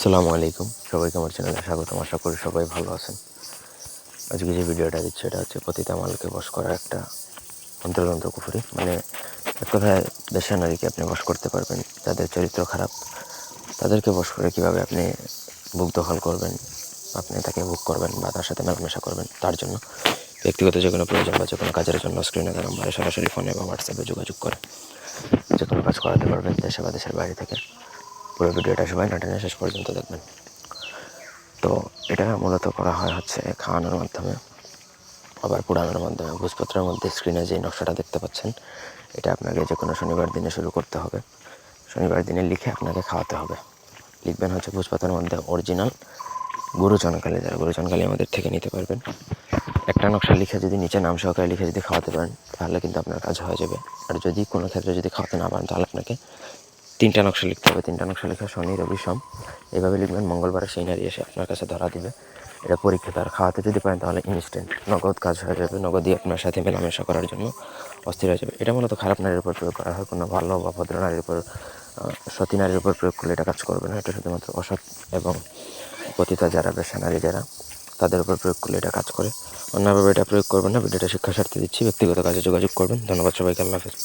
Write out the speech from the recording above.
আসসালামু আলাইকুম। সবাইকে আমার চ্যানেলে স্বাগতম। আশা করি সবাই ভালো আছেন। আজকে যে ভিডিওটা দিচ্ছি, এটা হচ্ছে পতিতা মালকে বস করা একটা অন্তর্যন্ত্র কুফুরি। মানে এক কথায় দেশের নারীকে আপনি বস করতে পারবেন যাদের চরিত্র খারাপ, তাদেরকে বস করে কীভাবে আপনি বুক দখল করবেন, আপনি তাকে বুক করবেন বা তার সাথে মেলামেশা করবেন, তার জন্য ব্যক্তিগত যে কোনো প্রয়োজন বা যে কোনো কাজের জন্য স্ক্রিনে তার নাম্বারে সরাসরি ফোনে বা হোয়াটসঅ্যাপে যোগাযোগ করে। যে কোনো কাজ করাতে পারবেন দেশে বা দেশের বাইরে থেকে। পুরো ভিডিওটা সবাই নাটেনে শেষ পর্যন্ত দেখবেন। তো এটা মূলত করা হয় হচ্ছে খাওয়ানোর মাধ্যমে, আবার পুরানোর মাধ্যমে। ভোজপত্রের মধ্যে স্ক্রিনে যে নকশাটা দেখতে পাচ্ছেন, এটা আপনাকে যে কোনো শনিবার দিনে শুরু করতে হবে। শনিবার দিনে লিখে আপনাকে খাওয়াতে হবে। লিখবেন হচ্ছে ভোজপাতার মধ্যে অরিজিনাল গুরুচনকালী যারা গুরুচনকালী আমাদের থেকে নিতে পারবেন। একটা নকশা লিখে যদি নিচে নাম সহকারে লিখে যদি খাওয়াতে পারেন, তাহলে কিন্তু আপনার কাজ হয়ে যাবে। আর যদি কোনো ক্ষেত্রে যদি খাওয়াতে না পারেন, তাহলে আপনাকে তিনটা নকশা লিখতে হবে। তিনটা নকশা লেখা শনি, রবি, সোম। এইভাবে লিখবেন, মঙ্গলবারে সেই নারী এসে আপনার কাছে ধরা দিবে। এটা পরীক্ষা, তার খাওয়াতে যদি পারেন তাহলে ইনস্ট্যান্ট নগদ কাজ হয়ে যাবে, নগদই আপনার সাথে মেলামেশা করার জন্য অস্থির হয়ে যাবে। এটা মূলত খারাপ নারীর উপর প্রয়োগ করা হয়, কোনো ভালো বা ভদ্র নারীর উপর সতী নারীর উপর প্রয়োগ করলে এটা কাজ করবে না। এটা শুধুমাত্র অসৎ এবং পতিতা যারা, বেশা নারী যারা, তাদের উপর প্রয়োগ করলে এটা কাজ করে। অন্যভাবে এটা প্রয়োগ করবেন না ভিডিওটা শিক্ষা স্বার্থে দিচ্ছি। ব্যক্তিগত কাজে যোগাযোগ করবেন। ধন্যবাদ সবাইকে, আল্লাহ হাফেজ।